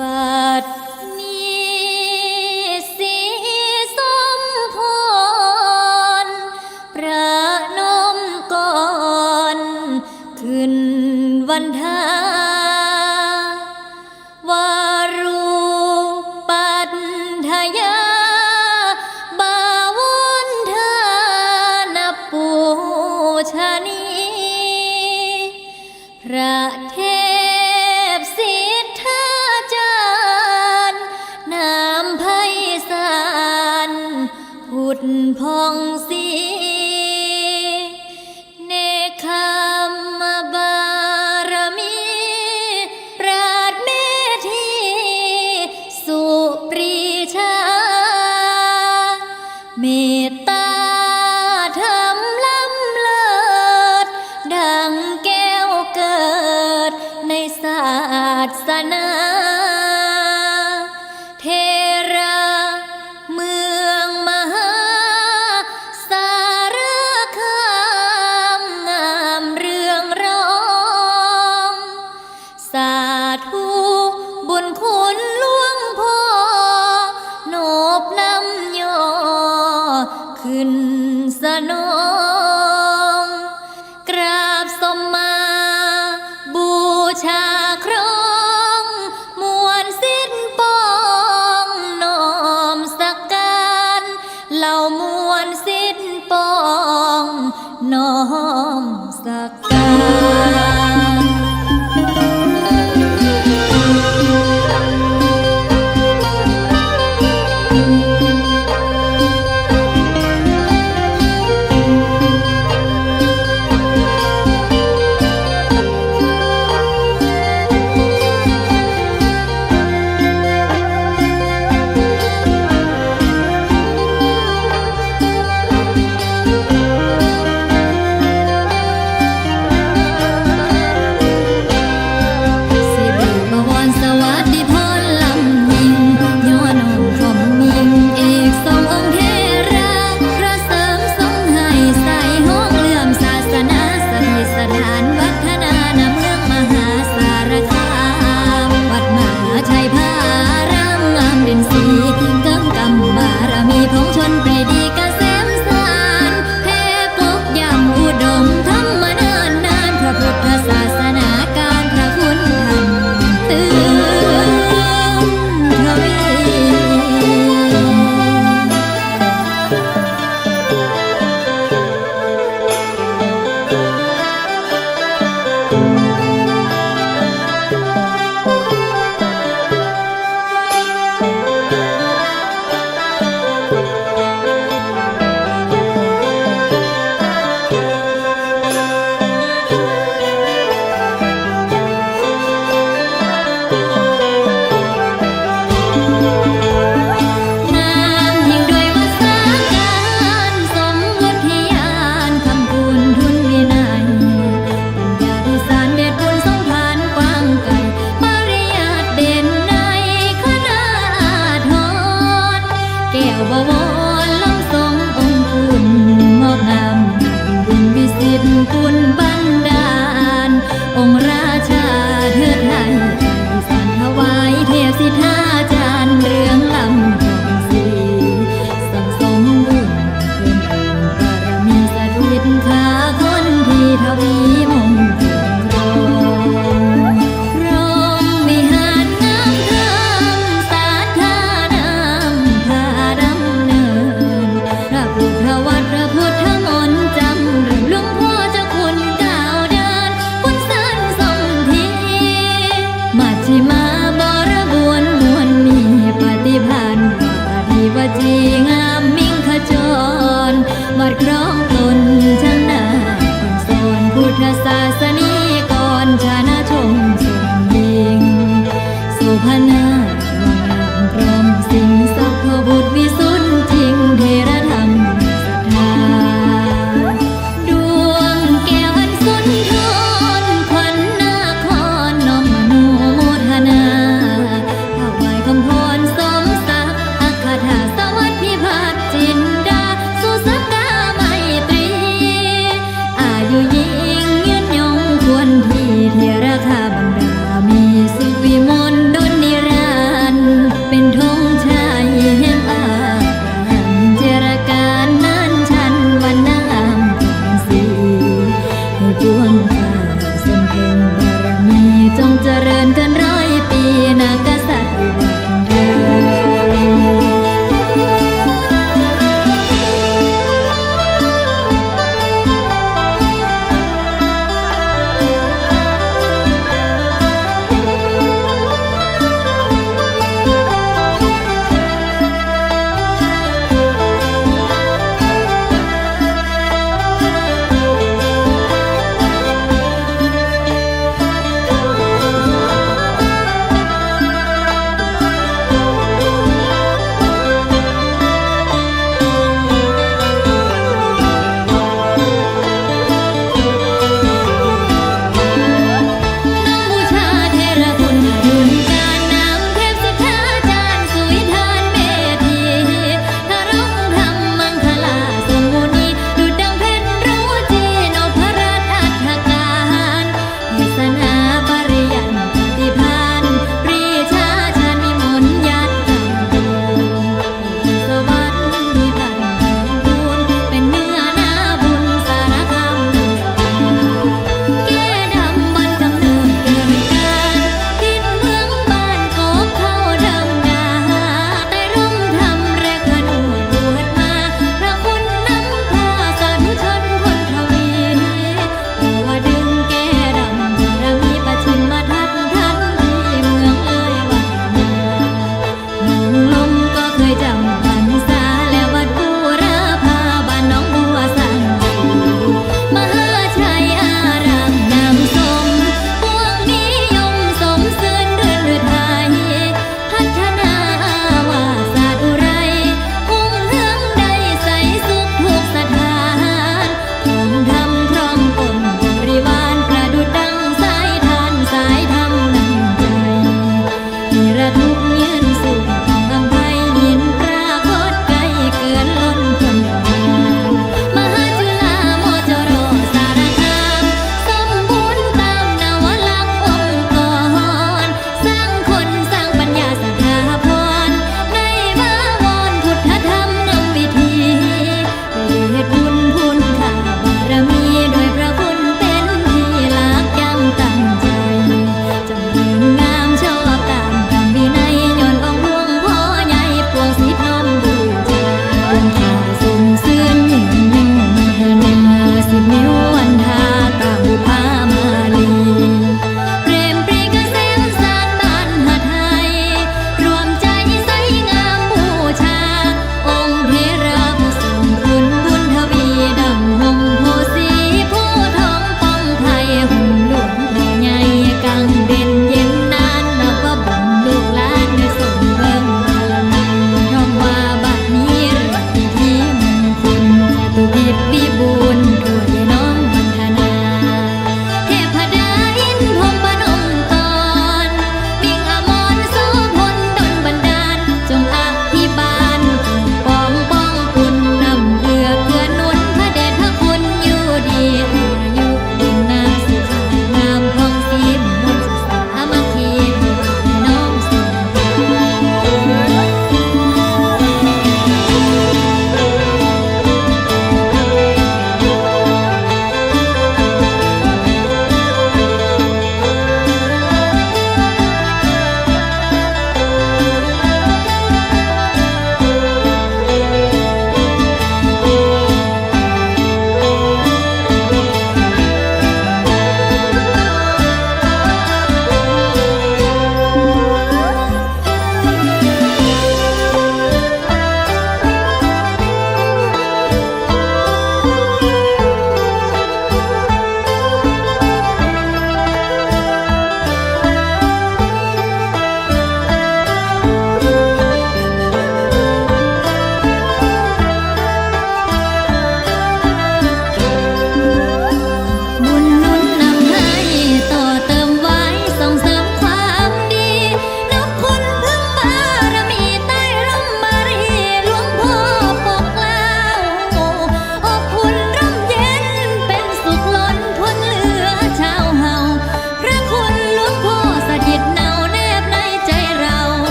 บัด พุทธพอง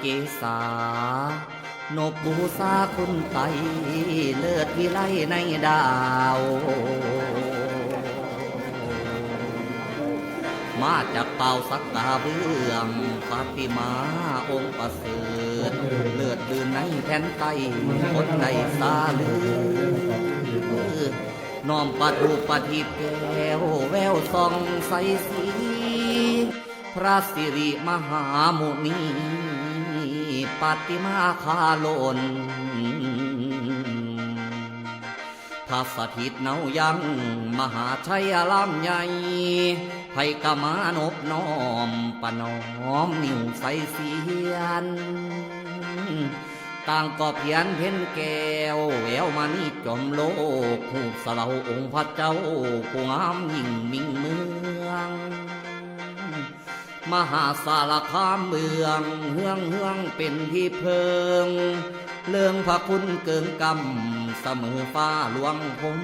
เกษานบบูซาคุณไตเลิศวิไลในดาว มาจากเป่าสักกาเบื้องปาติมาองค์ประเสริฐเลือดดื่นในแผ่นไตคนใดสาลือน้อมปัดูปฏิบแก้วแววส่องใสสี พระสิริมหามุนี ปฏิมาคาลนถ้าสถิตเนายัง มหาชัยอารามใหญ่ไพกมานบน้อมปะน้อมนิ้วใสเสียน ต่างก็เพียนเพ่นแก้วแววมานี่จอมโลก หูสลาองค์พระเจ้าผู้งามยิ่งมิ่งเมือง มหาสารคามเมือง เฮืองเฮืองเป็นที่เพิงเรื่องพระคุณเกินกำเสมอฟ้าหลวงผม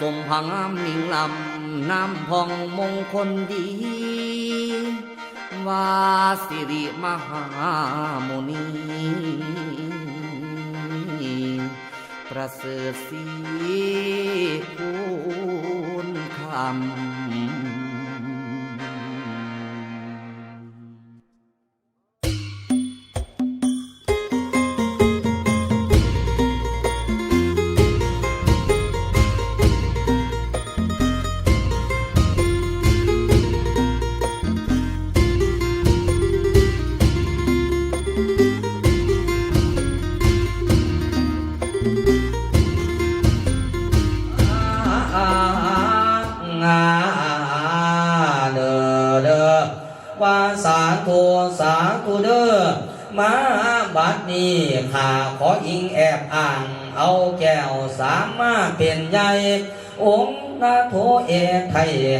ทรงพงามมิ่งลำน้ำพองมงคลดี วาสิริมหามุนีประเสริฐสีคุณคำ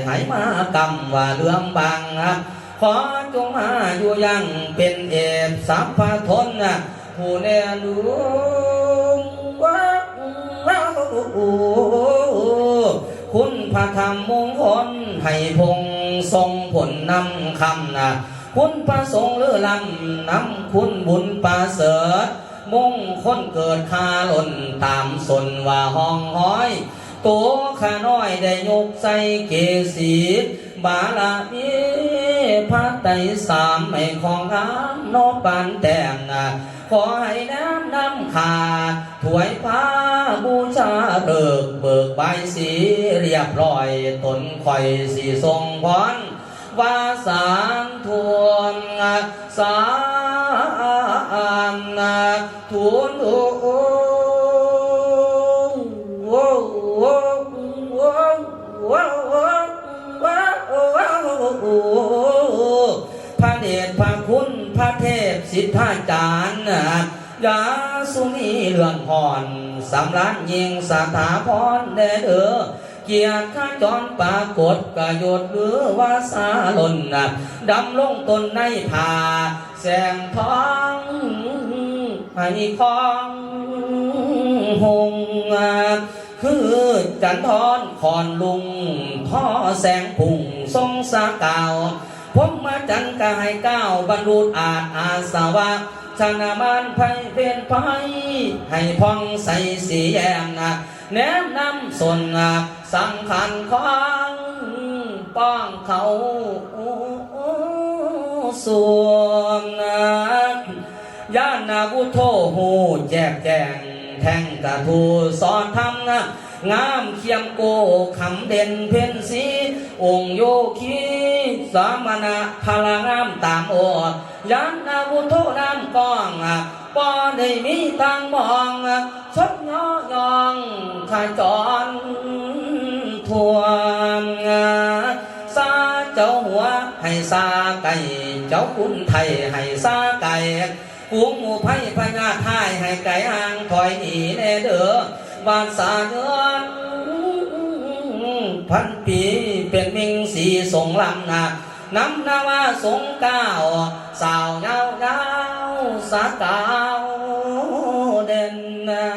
หายมากำว่าเรื่องบางขอจงมาอยู่ยังเป็นเอกสัพพทนผู้แน่ดูว่าคุณพระธรรมมงคลให้พงทรงผลนำคำนะคุณพระสงฆ์เลือลำนำคุณบุญประเสริฐมงคลเกิดคาหล่นตามสนว่าห้องห้อย ตัวข้าน้อยได้ยกใส่เกศีบาลามีพระไตสามไม่ของงามโนปานแต้มนะขอให้น้ำน้ำขาดถวยผ้าบูชาเบิกเบิกใบสีเรียบร้อยตนคอยสีทรงพรว่าสางทวนสามทุนโอ้โพระเทพสิทธาจารย์ยาสุนีเรื่องหอนสำรันยิงสถาพรเด้อเดอเกียรติข้าจรปรากฏกระโยดหรือว่าสาลนดำลงตนในผาแสงท้องให้คองหงคือจันทรคอนลุงท่อแสงพุ่งทรงสากา ผมมาจันกายก้าวบรรลุอาจอาสาวะชนะมานไพเป็นไพให้พองใสสีแยงนะแนมนำส่วนนะสำคัญของป้องเขาส่วนนะญานาบุโทหูแจกแจงแทงกระทูสอนทำนะ งามเคียมโกคำเด่นเพ่นสีองโยคีสามณะพลังามตามโอดยันนาวุโทน้ำกองปอได้มีตังมองชดยอยองขจรทวงอะซาเจ้าหัวให้ซาไก่เจ้าคุณไทยให้ซาไก่กูหมู่ไพ่พญาไทยให้ไก่ห่างถอยหนีแน่เด้อ บาทสาเกินพันปีเป็นมิงสีสงลำนักน้ำนาวาสงก้าวสาวเงาเงาสาเกาเด่นนา